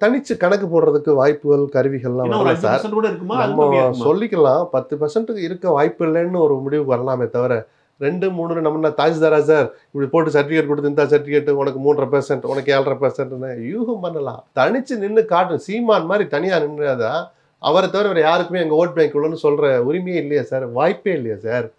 தனிச்சு கணக்கு போடுறதுக்கு வாய்ப்புகள் கருவிகள்லாம் வரல சார். நம்ம? சொல்லிக்கலாம். பத்து பர்சன்ட்டுக்கு இருக்க வாய்ப்பு இல்லைன்னு ஒரு முடிவுக்கு வரலாமே தவிர ரெண்டு மூணு நம்ம தாஜ்தாரா சார்? இப்படி போட்டு சர்டிஃபிகேட் கொடுத்து இந்த சர்டிஃபிகேட் உனக்கு மூன்றரை பெர்சென்ட் உனக்கு ஏழரை பெர்சென்ட்னு யூகம் பண்ணலாம். தனிச்சு நின்று காட்டும் சீமான் மாதிரி தனியா நின்றாதான் அவரை தவிர வேற யாருக்குமே எங்க ஓட் பேங்க் உள்ளன்னு சொல்ற உரிமையே இல்லையா சார். வாய்ப்பே இல்லையா சார்.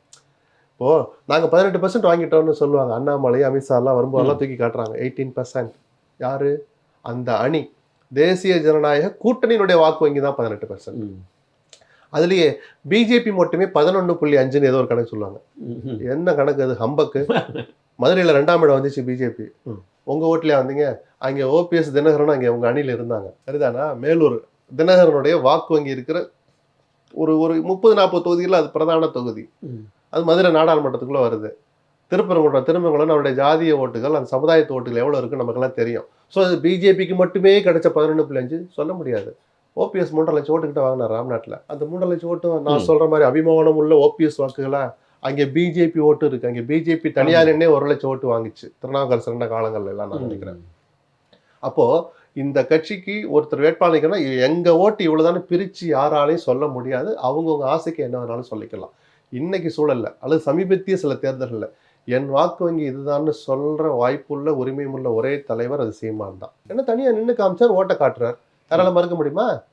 இப்போ நாங்க பதினெட்டு பர்சன்ட் வாங்கிட்டோம்னு சொல்லுவாங்க. அண்ணாமலை அமித்ஷா எல்லாம் வரும்போதெல்லாம் தூக்கி காட்டுறாங்க. எயிட்டீன் பர்சன்ட் யாரு? அந்த அணி. தேசிய ஜனநாயக கூட்டணியினுடைய வாக்கு வங்கி தான் பதினெட்டு பர்சன்ட். அதுலயே பிஜேபி மட்டுமே பதினொன்று புள்ளி அஞ்சுன்னு ஏதோ ஒரு கணக்கு சொல்லுவாங்க. என்ன கணக்கு அது? ஹம்பக்கு. மதுரையில் ரெண்டாம் இடம் வந்துச்சு பிஜேபி ம். உங்க ஓட்டுலயா வந்தீங்க? அங்கே ஓபிஎஸ் தினகரன் அங்கே உங்க அணியில் இருந்தாங்க. சரிதானா? மேலூர். தினகரனுடைய வாக்கு வங்கி இருக்கிற ஒரு ஒரு முப்பது நாற்பது தொகுதியில் அது பிரதான தொகுதி. அது மதுரை நாடாளுமன்றத்துக்குள்ள வருது. திருப்பரங்குன்றம் திருமங்கலம் நம்மளுடைய ஜாதிய ஓட்டுகள் அந்த சமுதாயத்து ஓட்டுகள் எவ்வளோ இருக்குன்னு நமக்கெல்லாம் தெரியும். ஸோ அது பிஜேபிக்கு மட்டுமே கிடைச்ச பதினொன்று புள்ளி அஞ்சு சொல்ல முடியாது. ஓபிஎஸ் மூன்றரை லட்சம் ஓட்டுக்கிட்ட வாங்கினார் ராம்நாட்டில். அந்த மூன்றரை லட்சம் ஓட்டும் நான் ம். சொல்ற மாதிரி அபிமானம் உள்ள ஓபிஎஸ் வாக்குகளா அங்கே பிஜேபி ஓட்டு இருக்கு. அங்கே பிஜேபி தனியார் எண்ணே ஒரு லட்சம் ஓட்டு வாங்கிச்சு. திருநாவுக்கரசு சிறந்த காலங்கள்ல எல்லாம் நான் நினைக்கிறேன். அப்போ இந்த கட்சிக்கு ஒருத்தர் வேட்பாளர் நிற்கணும்னா எங்க ஓட்டு இவ்வளவுதானே பிரிச்சு யாராலையும் சொல்ல முடியாது. அவங்கவுங்க ஆசைக்கு என்ன வேணாலும் சொல்லிக்கலாம். இன்னைக்கு சூழல்ல அல்லது சமீபத்திய சில தேர்தல்கள்ல என் வாக்கு வங்கி இதுதான்னு சொல்ற வாய்ப்புள்ள உரிமையுள்ள ஒரே தலைவர் அது சீமான் தான். ஏன்னா தனியா நின்று காமிச்சார் ஓட்டை காட்டுறார். யாரால மறுக்க முடியுமா?